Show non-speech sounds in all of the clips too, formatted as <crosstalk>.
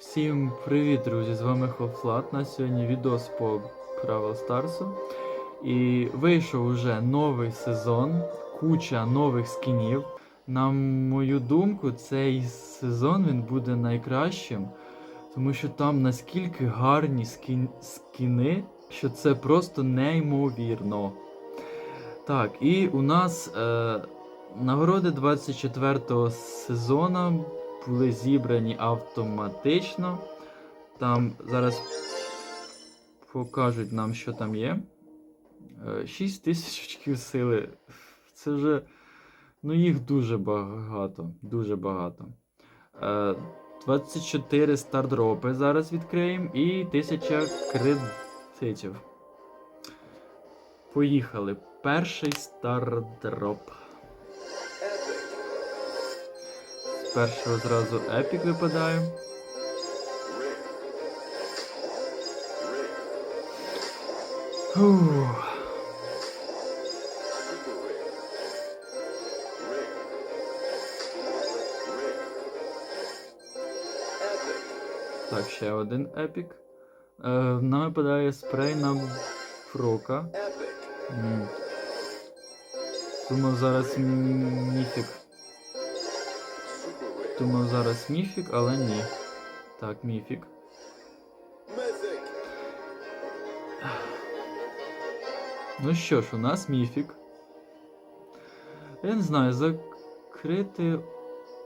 Всім привіт, друзі! З вами Хофлат. На сьогодні відос по Бравл Старсу. І вийшов уже новий сезон, куча нових скінів. На мою думку, цей сезон він буде найкращим, тому що там наскільки гарні скін... скіни, що це просто неймовірно. Так, і у нас е, нагороди 24-го сезону були зібрані автоматично. Там зараз покажуть нам, що там є. 6 тисяч очків сили. Це вже. Ну, їх дуже багато. Дуже багато. Е, 24 стардропи зараз відкриємо і 1000 кредитів. Поїхали. Перший стардроп. Першого зразу епік випадає. Фух. Так, ще один епік. Е, нам випадає спрей на фрока. М. Думав зараз міфік. Думав зараз міфік, але ні. Так, міфік. Ну що ж, у нас міфік. Я не знаю, закрити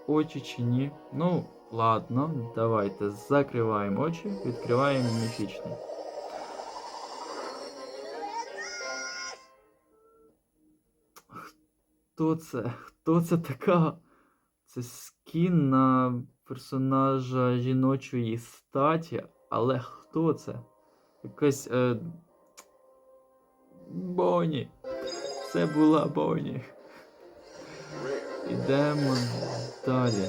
очі чи ні. Ну, ладно, давайте закриваємо очі, відкриваємо міфічний. Хто це? Хто це така? Це скін на персонажа жіночої статі, але хто це? Якась. Е... Боні. Це була Боні. Ідемо далі.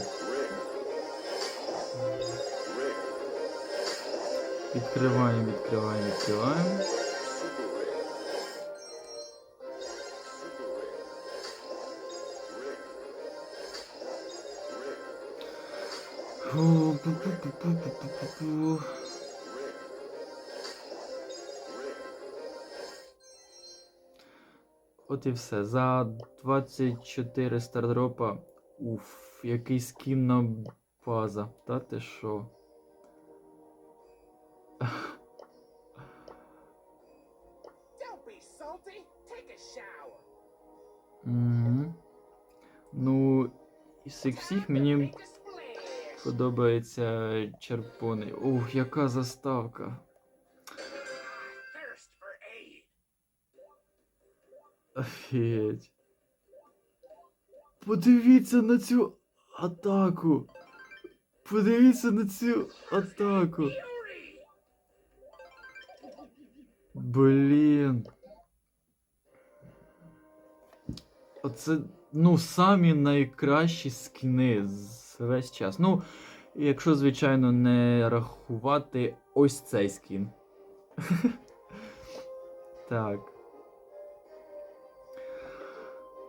Відкриваємо, відкриваємо, відкриваємо. От і все. За 24 стардропа. Уф, який скінна база. Та ти що? Угу. Ну, із цих всіх мені. Подобається червоний. Ух, яка заставка. Офігеть. Подивіться на цю атаку. Подивіться на цю атаку. Блін. Оце, ну, самі найкращі скіни з весь час. Ну, якщо, звичайно, не рахувати ось цей скін. <laughs> так.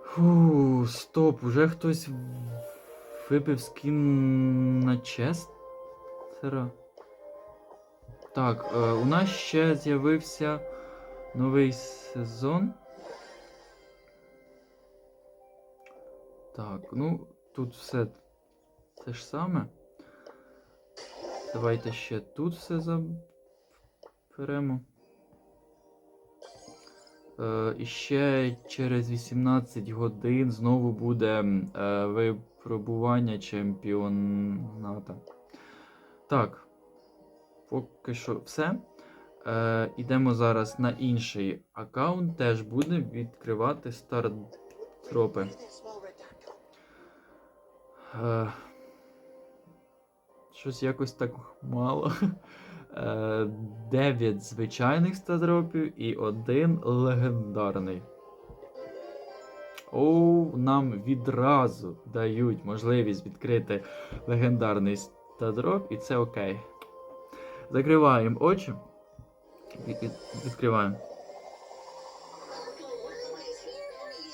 Фу, стоп, уже хтось випив скін на Честера? Так, е, у нас ще з'явився новий сезон. Так, ну, тут все те ж саме. Давайте ще тут все заберемо. Е, і ще через 18 годин знову буде е, випробування чемпіоната. Так, поки що все. Е, ідемо зараз на інший аккаунт, теж буде відкривати. Small reducto. Е, щось якось так мало. Е, 9 звичайних стардропів і один легендарний. Оу, нам відразу дають можливість відкрити легендарний стардроп, і це окей. Закриваємо очі. Від- від- Відкриваємо.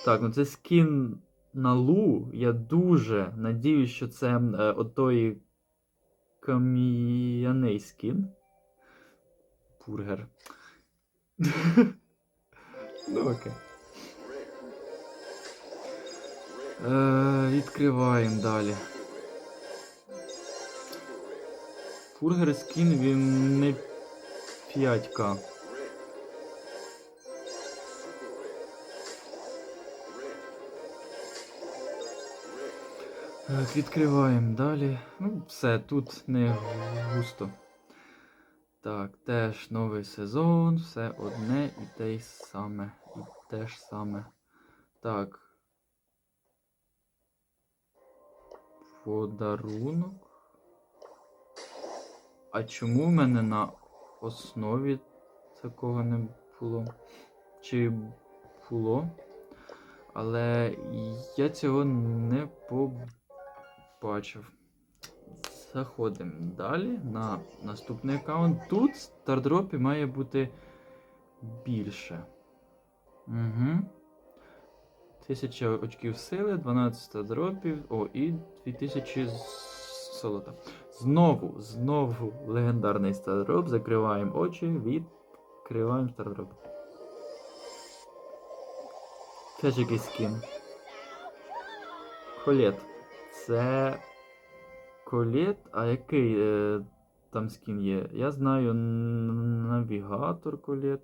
Так, ну це скін на Лу. Я дуже надіюсь, що це е, отої кам'яний скін. Бургер. <laughs> ну окей. Е, відкриваємо далі. Бургер скін він не 5К. Відкриваємо далі. Ну, все, тут не густо. Так, теж новий сезон, все одне і те й саме. І те ж саме. Так. Подарунок. А чому в мене на основі такого не було? Чи було? Але я цього не побачив. Заходимо далі на наступний аккаунт. Тут в стардропі має бути більше. Угу. 1000 очків сили, 12 стардропів. О, і 2000 з- золота. Знову, знову легендарний стардроп. Закриваємо очі, відкриваємо стардроп. Теж якийсь скін. Колет. Це. Колет, а який е, там скін є? Я знаю навігатор колет.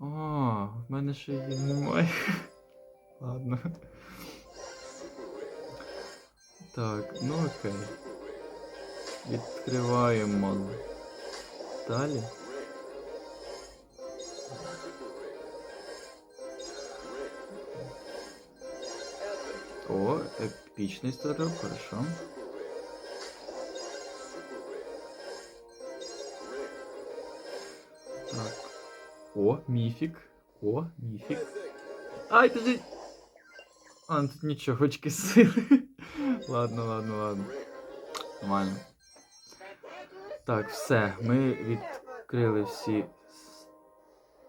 О, в мене ще її немає. <laughs> Ладно. Так, ну окей. Відкриваємо далі. О, епічний старок, хорошо. Так. О, міфік. О, міфік. Ай, подожди. А, ну тут нічого, очки сили. <laughs> ладно, ладно, ладно. Нормально. Так, все, ми відкрили всі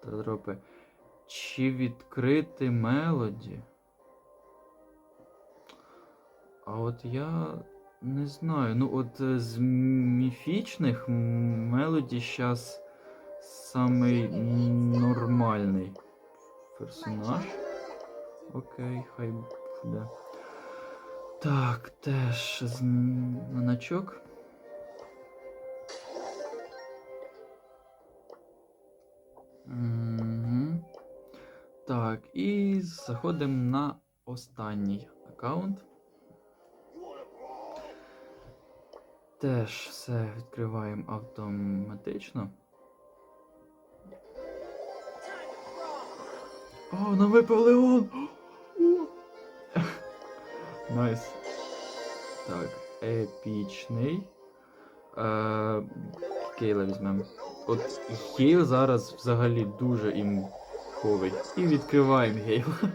стардропи. Чи відкрити мелоді? А от я не знаю. Ну, от е, з міфічних мелоді зараз самий нормальний персонаж. Окей, хай буде. Так, теж значок. Угу. Так, і заходимо на останній аккаунт. Теж все відкриваємо автоматично. О, нам випав Леон! <laughs> Найс. Так, епічний. Е, Кейла візьмемо. От Гейл зараз взагалі дуже імховий. І відкриваємо Гейла. <laughs>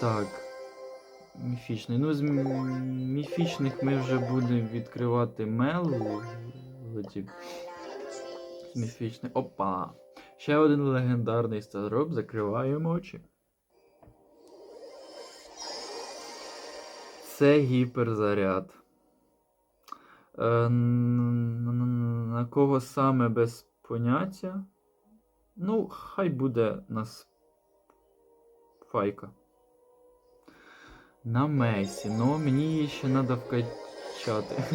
Так. Міфічний. Ну, з міфічних ми вже будемо відкривати мелоді. З міфічних. Опа! Ще один легендарний стардроп. Закриваємо очі. Це гіперзаряд. Е, на кого саме без поняття? Ну, хай буде нас файка. На Месі, ну мені її ще треба вкачати. <laughs>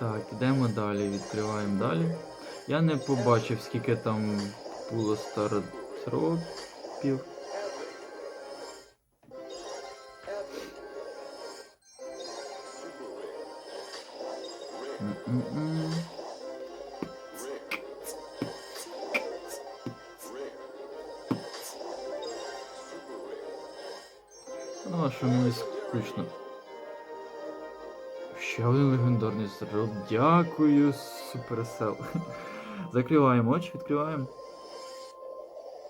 Так, йдемо далі, відкриваємо далі. Я не побачив, скільки там було стартропів. М-м-м. А що мені скучно. Ще один легендарний стріл. Дякую, суперсел. <laughs> Закриваємо очі, відкриваємо.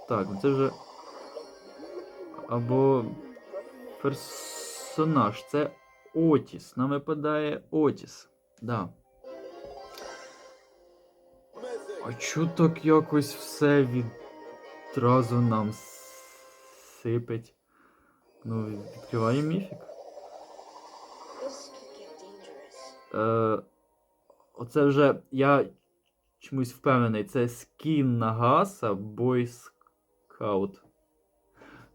Так, ну це вже. Або персонаж. Це Отіс. Нам випадає Отіс. Да. А чо так якось все відразу нам сипить? Ну, відкриваємо міфік. Е, оце вже я чомусь впевнений, це скін на Гаса Boy Scout.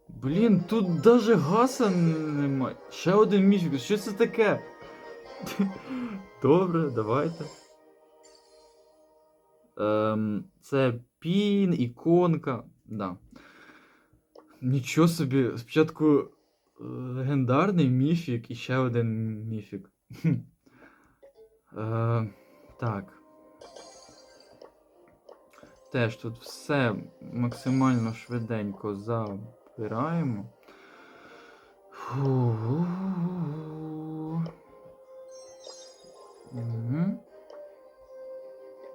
Блін, тут даже Гаса немає. Ще один міфік. Що це таке? Добре, давайте. Ем, це пін, іконка. Да. Нічого собі, спочатку легендарний міфік і ще один міфік. Е, так. Теж тут все максимально швиденько забираємо.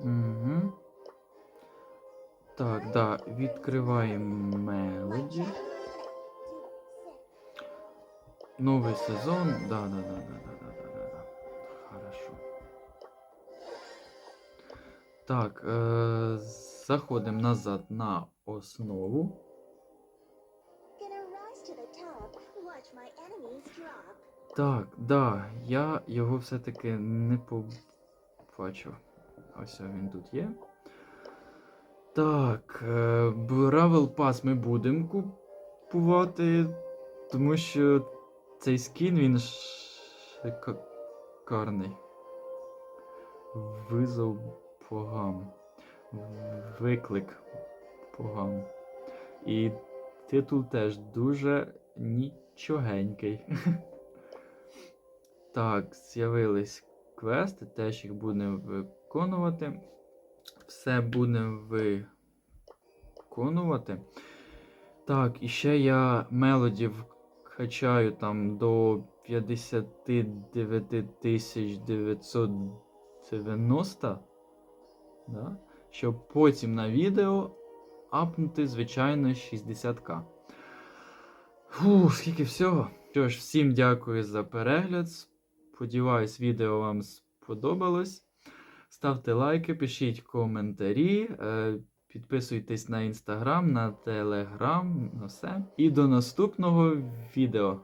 Угу. Так, да, відкриваємо мелоді. Новый сезон. Да, да, да, да, да, да, да, да. Хорошо. Так, э, заходимо назад на основу. Так, да, я його все-таки не побачив. Ось він тут є. Так, е, Бравел Пас ми будемо купувати, тому що цей скін він шикарний. Визов погам. Виклик погам. І титул теж дуже нічогенький. <laughs> Так, з'явились квести, теж їх будемо виконувати. Все будемо виконувати. Так, і ще я мелодів качаю там до 59 990. Да? Щоб потім на відео апнути, звичайно, 60к. Фу, скільки всього. Що ж, всім дякую за перегляд. Сподіваюсь, відео вам сподобалось. Ставте лайки, пишіть коментарі, е, підписуйтесь на інстаграм, на телеграм, на все. І до наступного відео.